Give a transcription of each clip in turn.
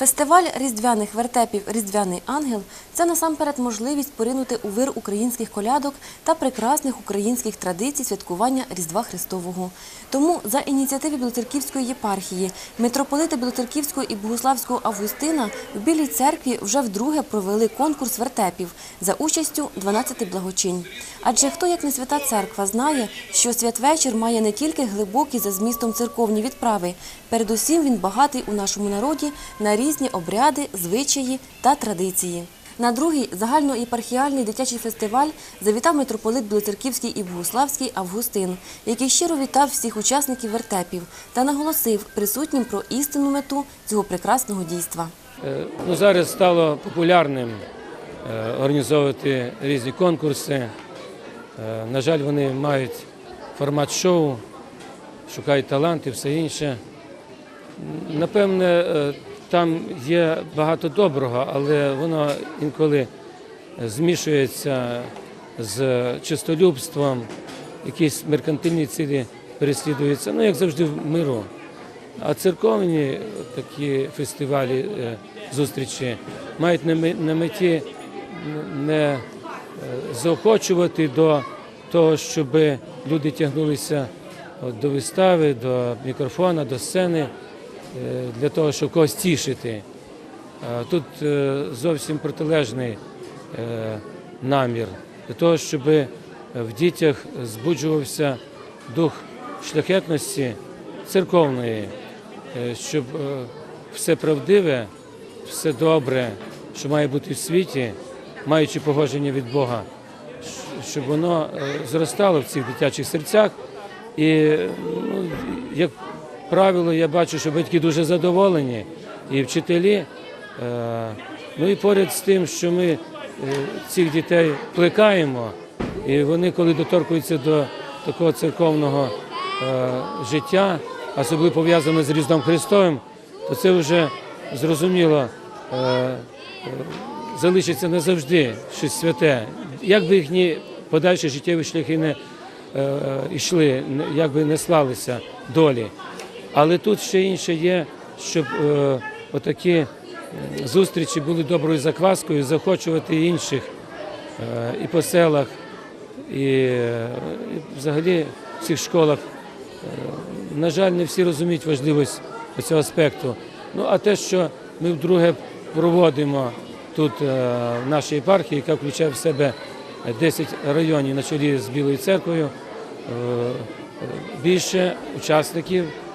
Фестиваль різдвяних вертепів Різдвяний ангел це насамперед можливість поринути у вир українських колядок та прекрасних українських традицій святкування Різдва Христового. Тому за ініціативи Білоцерківської єпархії митрополита Білоцерківського і Богуславського Августина в Білій церкві вже вдруге провели конкурс вертепів за участю 12 благочинь. Адже хто як не свята церква знає, що святвечір має не тільки глибокі за змістом церковні відправи, передусім він багатий у нашому народі на різні обряди, звичаї та традиції. На другий загальноєпархіальний дитячий фестиваль завітав митрополит Білоцерківський і Богуславський Августин, який щиро вітав всіх учасників вертепів та наголосив присутнім про істинну мету цього прекрасного дійства. Е, Ну, зараз стало популярним е, організовувати різні конкурси. Е, На жаль, вони мають формат шоу, шукають таланти, все інше. Напевне, там є багато доброго, але воно інколи змішується з чистолюбством, якісь меркантильні цілі переслідуються, ну як завжди в миру. А церковні такі фестивалі, е, зустрічі мають на меті не е, заохочувати до того, щоб люди тягнулися до вистави, до мікрофона, до сцени, для того, щоб когось тішити. Тут е, зовсім протилежний е, намір для того, щоб в дітях збуджувався дух шляхетності церковної, е, щоб е, все правдиве, все добре, що має бути в світі, маючи погодження від Бога, щоб воно е, зростало в цих дитячих серцях. І, ну, як правило, я бачу, що батьки дуже задоволені, і вчителі. Е, Ну і поряд з тим, що ми е, цих дітей плекаємо, і вони, коли доторкуються до такого церковного е, життя, особливо пов'язане з Різдвом Христовим, то це вже зрозуміло залишиться назавжди щось святе. Як би їхні подальші життєві шляхи не йшли, не- як би не слалися долі. Але тут ще інше є, щоб е, отакі зустрічі були доброю закваскою, захочувати інших е, і по селах, і, е, і взагалі в цих школах. Е, На жаль, не всі розуміють важливість цього аспекту. Ну а те, що ми вдруге проводимо тут е, в нашій єпархії, яка включає в себе 10 районів на чолі з Білою церквою, е, більше учасників, е,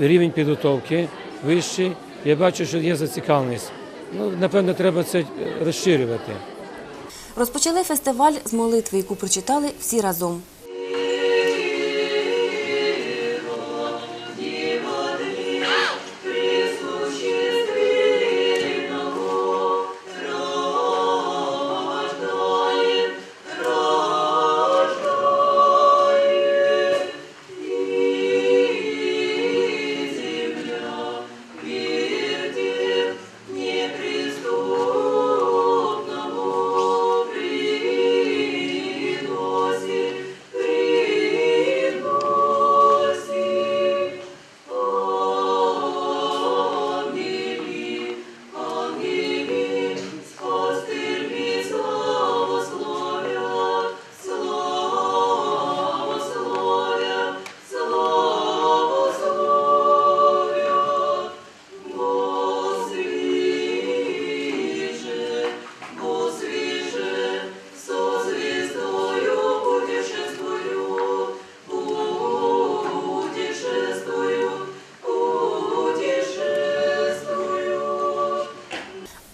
рівень підготовки вищий. Я бачу, що є зацікавленість. Ну, напевно, треба це е, розширювати. Розпочали фестиваль з молитви, яку прочитали всі разом.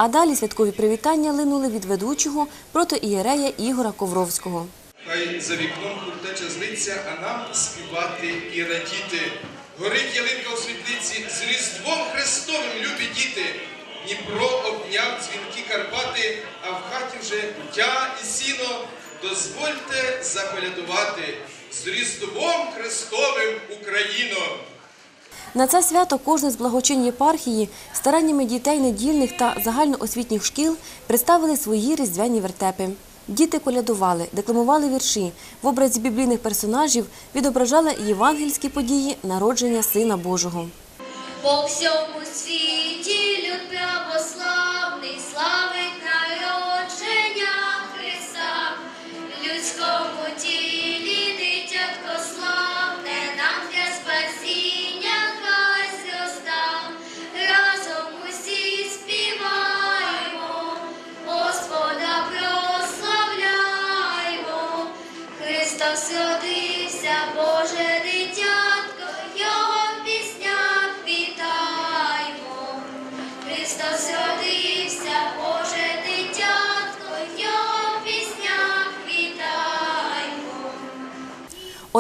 Далі святкові привітання линули від ведучого протоієрея Ігора Ковровського. Хай за вікном куртеча злиться, а нам співати і радіти. Горить ялинка у світлиці з Різдвом Христовим, любі діти. Дніпро обняв дзвінки Карпати, а в хаті вже куття і сіно. Дозвольте заколядувати з Різдвом Христовим Україно. На це свято кожне з благочин єпархії стараннями дітей недільних та загальноосвітніх шкіл представили свої різдвяні вертепи. Діти колядували, декламували вірші, в образі біблійних персонажів відображали євангельські події народження Сина Божого. По всьому світі Христос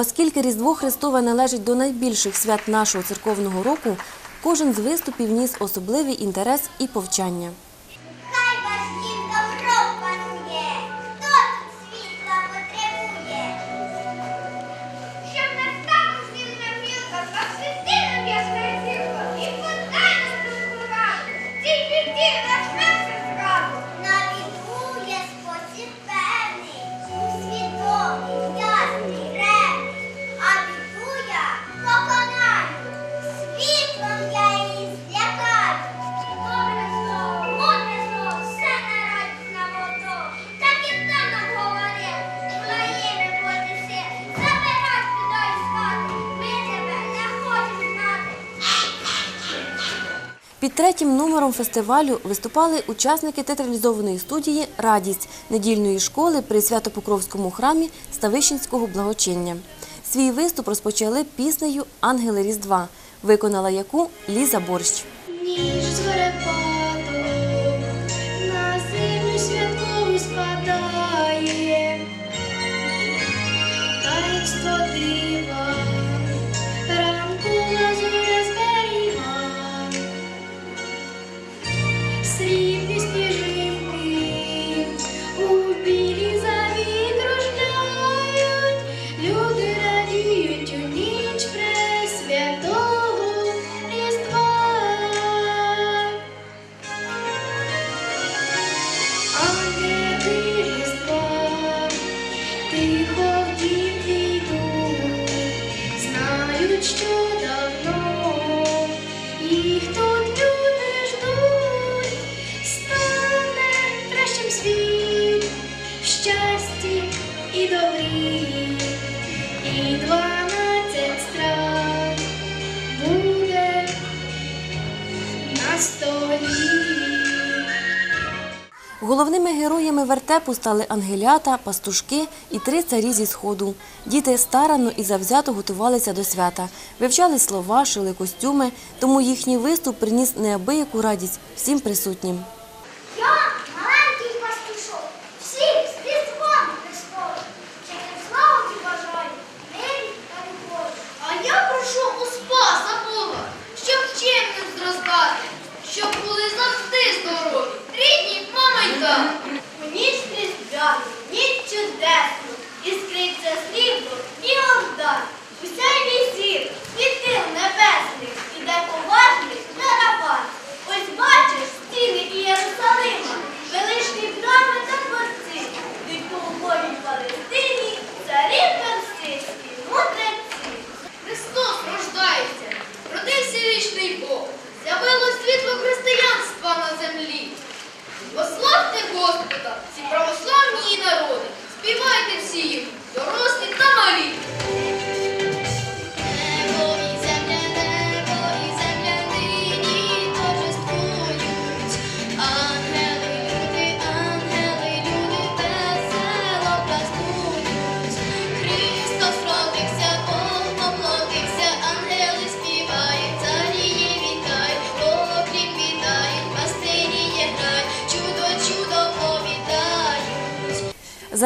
Оскільки Різдво Христове належить до найбільших свят нашого церковного року, кожен з виступів ніс особливий інтерес і повчання. Третім номером фестивалю виступали учасники театралізованої студії Радість недільної школи при Свято-Покровському храмі Ставищенського благочиння. Свій виступ розпочали піснею Ангели Різдва, виконала яку Ліза Борщ. Ніж дванадцять страв буде на столі. Головними героями вертепу стали ангелята, пастушки і три царі зі сходу. Діти старанно і завзято готувалися до свята, вивчали слова, шили костюми, тому їхній виступ приніс неабияку радість всім присутнім.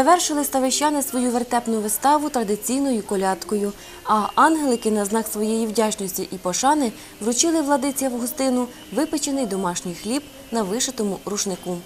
Завершили ставищани свою вертепну виставу традиційною колядкою. А ангелики на знак своєї вдячності і пошани вручили владиці Августину випечений домашній хліб на вишитому рушнику.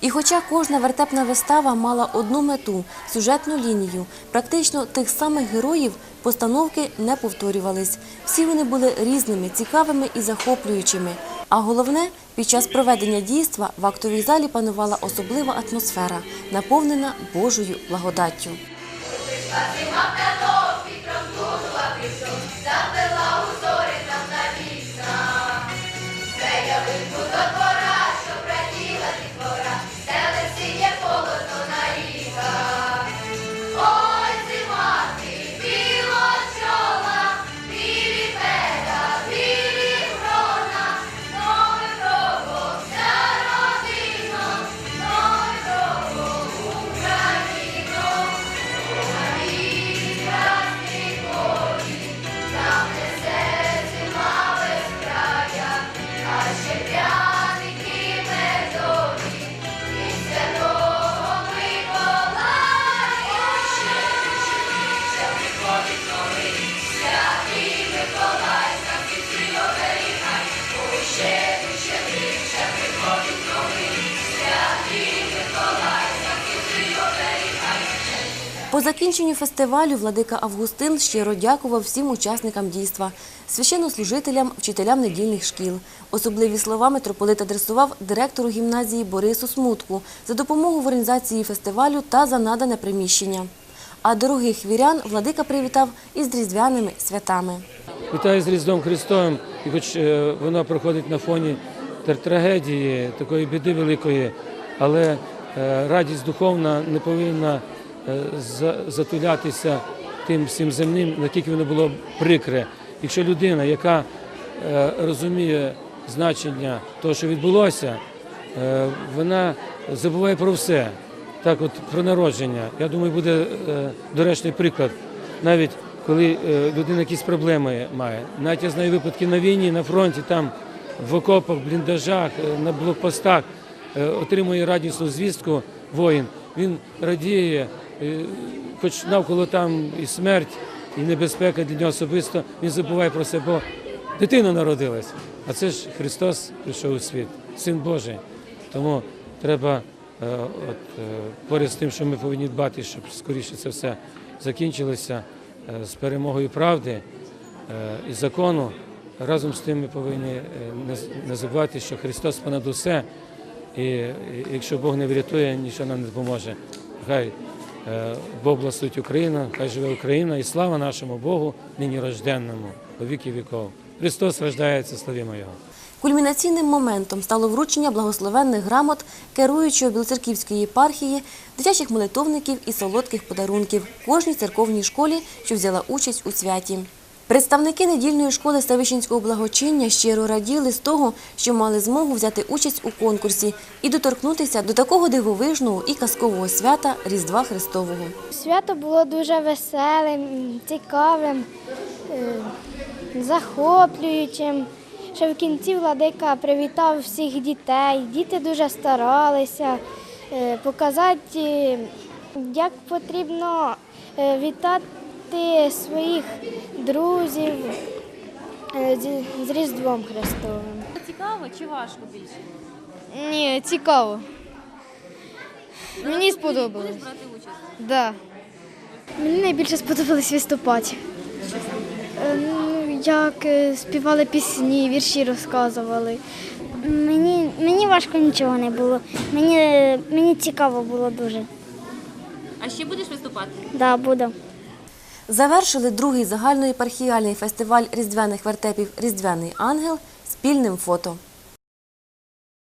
І хоча кожна вертепна вистава мала одну мету сюжетну лінію, практично тих самих героїв постановки не повторювались. Всі вони були різними, цікавими і захоплюючими. А головне, під час проведення дійства в актовій залі панувала особлива атмосфера, наповнена Божою благодаттю. По закінченню фестивалю владика Августин щиро дякував всім учасникам дійства, священнослужителям, вчителям недільних шкіл. Особливі слова митрополит адресував директору гімназії Борису Смутку за допомогу в організації фестивалю та за надане приміщення. А дорогих вірян владика привітав із різдвяними святами. Вітаю з Різдвом Христовим, і хоч е, воно проходить на фоні тр- трагедії, такої біди великої, але е, радість духовна не повинна затулятися тим всім земним, наскільки воно було прикре. Якщо людина, яка е, розуміє значення того, що відбулося, е, вона забуває про все. Так, от про народження. Я думаю, буде е, доречний приклад. Навіть коли е, людина якісь проблеми має. Навіть я знаю випадки на війні, на фронті, там в окопах, бліндажах, е, на блокпостах е, отримує радісну звістку воїн. Він радіє, е, хоч навколо там і смерть, і небезпека для нього особисто, він забуває про себе, бо дитина народилась. А це ж Христос прийшов у світ, Син Божий. Тому треба е, от, е, поряд з тим, що ми повинні дбати, щоб скоріше це все закінчилося е, з перемогою правди е, і закону. Разом з тим ми повинні е, не забувати, що Христос понад усе, і якщо Бог не врятує, нічого нам не допоможе. Хай е, Бог благословить Україну, хай живе Україна і слава нашому Богу, нині рожденному, у віки віков. Христос рождається, славімо Його. Кульмінаційним моментом стало вручення благословенних грамот керуючого Білоцерківської єпархії, дитячих молитовників і солодких подарунків кожній церковній школі, що взяла участь у святі. Представники недільної школи Ставищенського благочиння щиро раділи з того, що мали змогу взяти участь у конкурсі і доторкнутися до такого дивовижного і казкового свята Різдва Христового. Свято було дуже веселим, цікавим, е, захоплюючим. Ще в кінці владика привітав всіх дітей. Діти дуже старалися е, показати, е, як потрібно е, вітати своїх друзів е, з- Різдвом Христовим. Цікаво чи важко більше? Ні, цікаво. Мені сподобалось. Брати участь. Да. Мені найбільше сподобалось виступати. Е, ну, Як е, співали пісні, вірші розказували. Мені, мені важко нічого не було. Мені, мені цікаво було дуже. А ще будеш виступати? Да, буду. Завершили другий загальноєпархіальний фестиваль різдвяних вертепів Різдвяний ангел спільним фото.